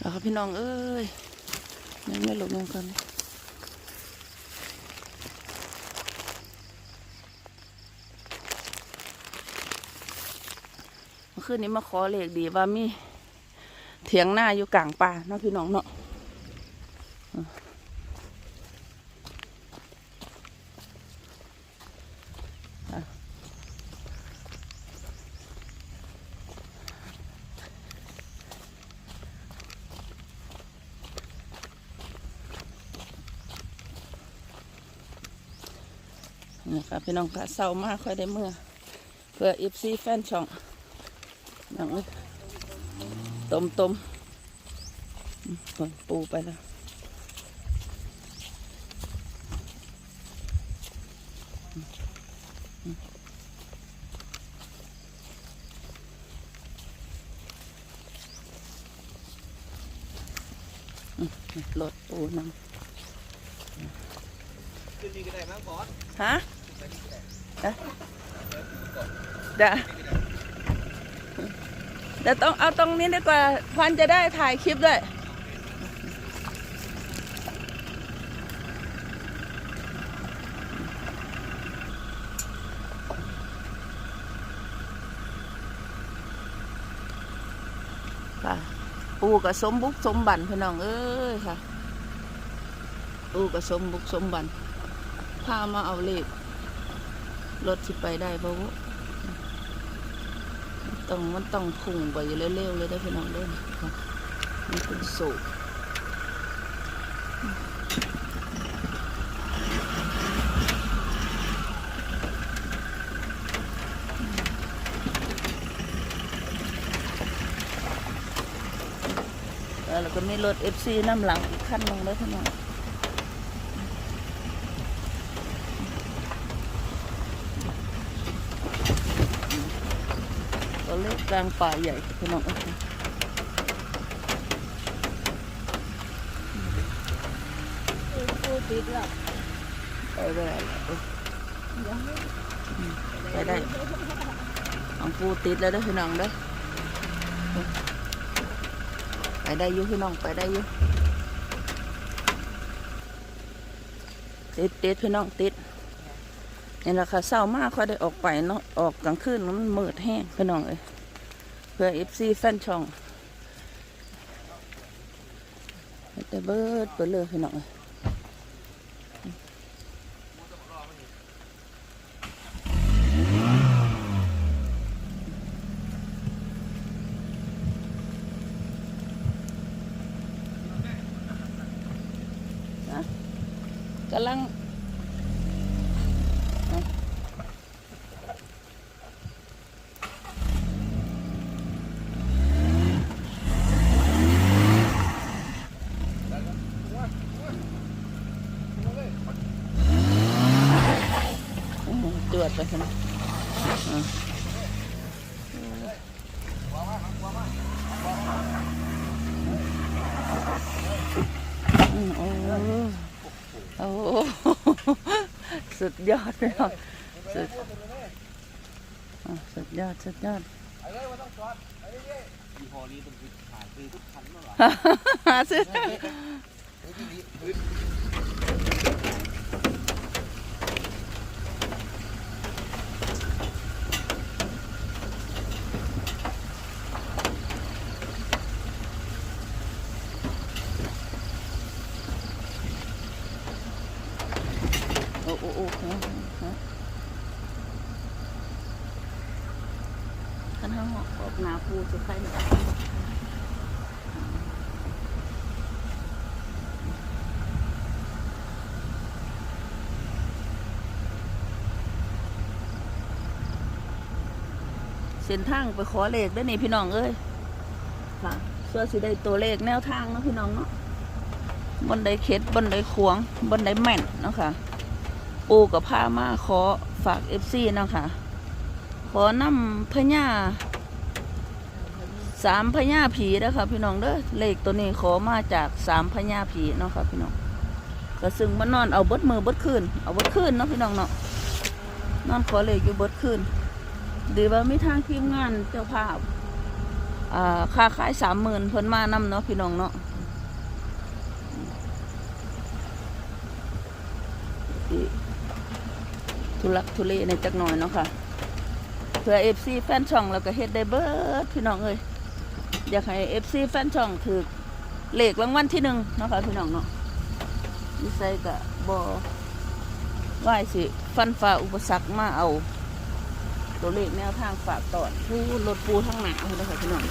แล้วครับพี่น้องเอ้ยยังไม่หลบลงกันเมื่อคืนนี้มาขอเลขดีว่ามีเถียงหน้าอยู่กลางป่าเนาะพี่น้องเนาะ นี่ค่ะพี่น้องค่ะเศร้ามากค่อยได้เมื่อ เพื่อเอฟซีแฟนช่องน้องต้มต้มปูไปแล้วอืมอืมอืมรถปูน้คืนนี้ก็ได้มั้งบอสำฮะ เดี๋ยวเดี๋ยวต้องเอาตรงนี้ดีกว่าพันจะได้ถ่ายคลิปด้วยค่ะปูกับสมบุกสมบันพี่น้องเอ้ยค่ะปูกับสมบุกสมบันพามาเอาเลข รถที่ไปได้บ่วุต้องมันต้องพุ่งไปเร็วๆเลยได้พี่น้องเด้อค่ะนี่เป็นสูบแล้วก็มีรถ FC น้ำหลังอีกคันหนึงเลยพี่น้อง ตัวเล็กกลางป่าใหญ่พี่น้องเอ้ยไปได้แล้วเอ้ยอืมไปได้ของปูติดแล้วเด้อพี่น้องเด้อเอ้ยไปได้อยู่พี่น้องไปได้อยู่ติดติดพี่น้องติด นี่แหละค่ะเศร้ามากค่อยได้ออกไปเนาะออกกลางคืนมันมืดแห้งพี่น้องเอ้ยเพื่อเอฟซีแฟนช่องแต่เบิดเปิดเลยพี่น้องเอ้ยนะกำลัง อืมจวดไปนะอ่าอืมโอ้โอ้ สุดยอดเลยครับสุดอะสุดยอด สุดยอดไอ้เลยว่าต้องจอดไอ้เย้ยี่ห้อนี้ต้องผ่านซื้อทุกคันแล้วเหรอหาซื้อ ไอ้ที่นี้พื้น โอ้โอ้โอ้ขันห้างออกหนาปูจะใครเนี่ยเส้นทางไปขอเลขได้นี่พี่น้องเอ้ยค่ะเพื่อสิได้ตัวเลขแนวทางนะพี่น้องเนาะบนใดเข็ดบนใดขวงบนใดแม่นเนาะค่ะ ปูกับผ้ามาขอฝากเอฟซีเนาะค่ะ ขอนำพญาสามพญาผีนะคะพี่น้องเด้อเลขตัวนี้ขอมาจากสามพญาผีเนาะค่ะพี่น้องก็ซึ่งมานอนเอาบดมือบดคืนเอาบดคืนเนาะพี่น้องเนาะนอนขอเลขอยู่บดคืนดีว่าไมีทางทีมงานเจ้าภาพอ่าค่าขายสามหมื่นเพิ่นมานำเนาะพี่น้องเนาะอี ทุลักทุเลในจักหน่อยเนาะค่ะ เพื่อเอฟซีแฟนช่องแล้วก็เฮ็ดได้เบิดพี่น้องเอ้ยอยากให้เอฟซีแฟนช่องถือเลขรางวัลที่หนึ่งเนาะค่ะพี่น้องเนาะนิสัยก็บ่ไหวสิฟันฝ่าอุปสรรคมาเอา ตัวเลขแนวทางฝากตอนผู้รถปูทั้งหนาคุณนะคะพี่น้อง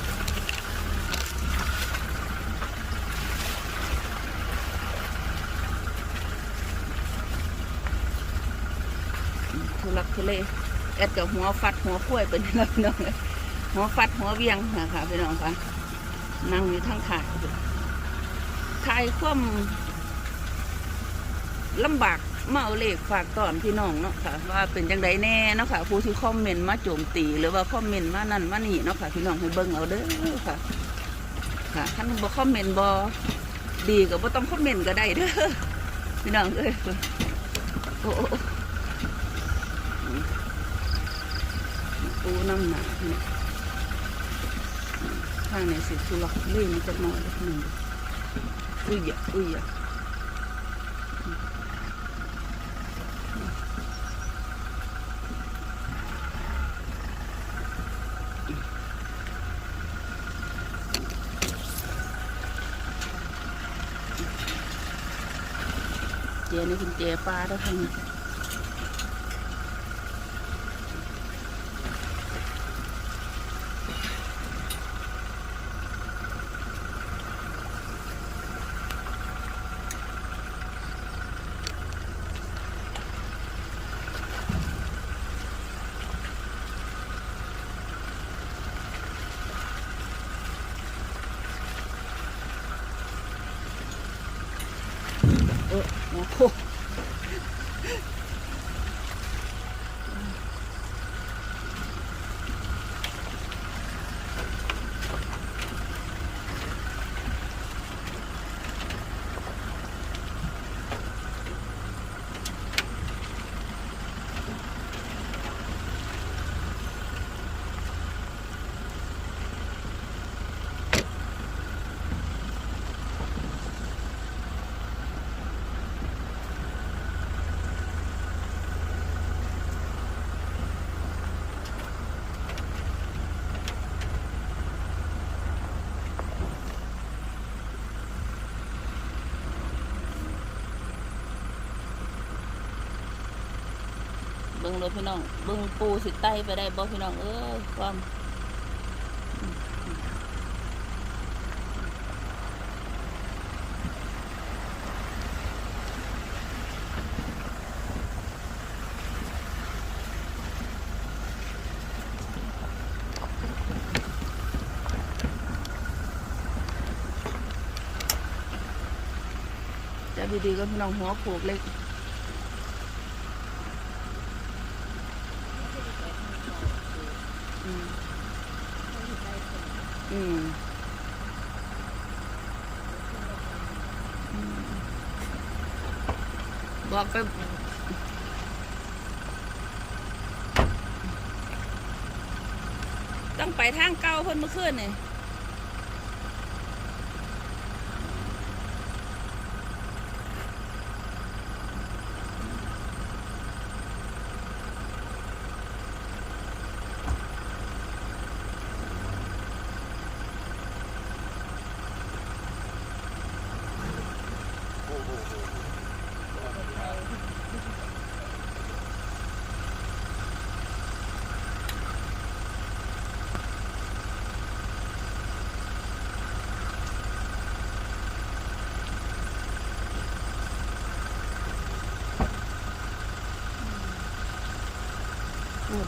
ทุ ลักทุเลแอดกับหัวฟัดหัวคุ้ยเป็นล้วพี่น้องหัวฟัดหัวเวียงนะคะพี่น้องคะนั่งอยู่ทั้งขายขายความลำบากมาเอาเลขฝากตอนพี่น้องเนาะค่ะ ว่าเป็นจังไดแน่เนาะค่ะ ผู้ที่คอมเมนต์มาโจมตี หรือว่าคอมเมนต์มานั่นมานี่เนาะค่ะ พี่น้องให้เบิ่งเอาเด้อค่ะ ค่ะท่านบ่คอมเมนต์บ่ดีก็บ่ต้องคอมเมนต์ก็ได้เด้อพี่น้องเอ้ยโอ้โอ้โอ้ ปูน้ำหนาเนี่ยข้างในสิทุลักเล่นจักหน่อยเล็กหนึ่งอุ้ยอย่าอุ้ยอย่าเจนี่เป็นเจปลาด้วยค่ะนี่ เออโอ้ บิ่งเลยพี่น้องเบิ่งปูสิไตไปได้บ่พี่น้องเอ้ยความจะดีๆก็พี่น้องหัวโขกเล็ก อืม อืมบอกไปต้องไปทางเก่าเพิ่นเมื่อคืนนี่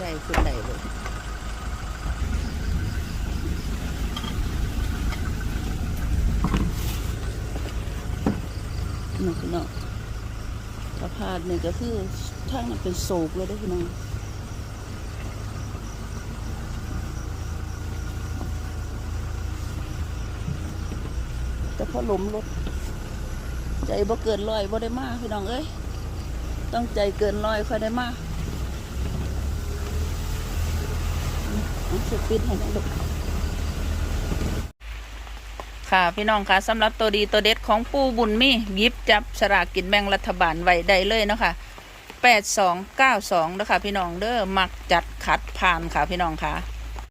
ผู้ใดคนใดเลยน้องพี่น้องสะพานนี่ก็คือทางนั้นเป็นโศกเลยเด้อพี่น้องแต่พอล้มรถใจบ่เกินร้อยบ่ได้มากพี่น้องเอ้ยต้องใจเกินร้อยค่อยได้มาเสุดปิดให้ได้ลูกค่ะพี่น้องคะสำหรับตัวดีตัวเด็ดของปูบุญมี่ยิบจับสลากกินแบ่งรัฐบาลไว้ได้เลยเนาะคะ่ะแปดสองเก้าสองนะคะพี่น้องเด้อมักจัดขัดผ่านค่ะพี่น้องคะ